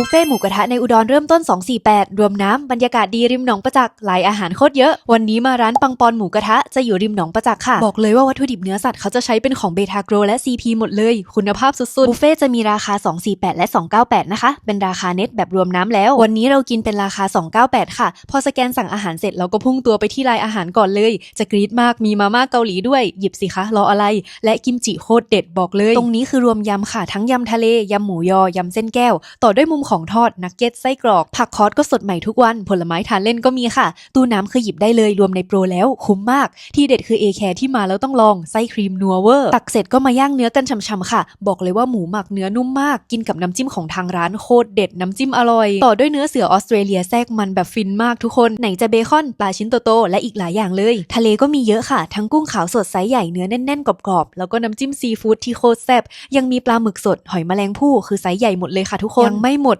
บุฟเฟ่หมูกระทะในอุดรเริ่มต้น 248 รวมน้ำ บรรยากาศดีริมหนองประจักษ์หลายอาหารโคตรเยอะ วันนี้มาร้านปังปอนหมูกระทะจะอยู่ริมหนองประจักษ์ค่ะ บอกเลยว่าวัตถุดิบเนื้อสัตว์เขาจะใช้เป็นของเบทาโกรและ CP หมดเลย คุณภาพสุดๆ บุฟเฟ่จะมีราคา 248 และ 298 นะคะ เป็นราคาเน็ตแบบรวมน้ำแล้ว วันนี้เรากินเป็นราคา 298 ค่ะ พอสแกนสั่งอาหารเสร็จเราก็พุ่งตัวไปที่ไลน์อาหารก่อนเลย จะกรี๊ดมากมีมาม่าเกาหลีด้วยหยิบสิคะรออะไร และกิมจิโคตรเด็ดบอกเลย ตรงนี้คือรวมยำค่ะทั้งยำทะเลยำหมูยอยำเส้นแก้ว ต่อด้วยมุมของทอดนักเก็ตไส้กรอก ผักคอสก็สดใหม่ทุกวัน ผลไม้ทานเล่นก็มีค่ะ ตู้น้ำคือหยิบได้เลยรวมในโปรแล้วคุ้มมาก ที่เด็ดคือเอแคร์ที่มาแล้วต้องลองไส้ครีมนัวเวอร์ตักเสร็จก็มาย่างเนื้อกันฉ่ำๆค่ะ บอกเลยว่าหมูหมักเนื้อนุ่มมาก กินกับน้ำจิ้มของทางร้านโคตรเด็ดน้ำจิ้มอร่อย ต่อด้วยเนื้อเสือออสเตรเลียแทรกมันแบบฟินมากทุกคนไหนจะเบคอนปลาชิ้นโตๆและอีกหลายอย่างเลย ทะเลก็มีเยอะค่ะ ทั้งกุ้งขาวสดไซส์ใหญ่เนื้อแน่นๆกรอบๆแล้วก็น้ำจิ้มซีฟู้ดที่โคตรแซ่บยังมีปลาหมึกสดหอยแมลงภู่คือไซส์ใหญ่หมดเลยค่ะทุกคนยังไม่หมด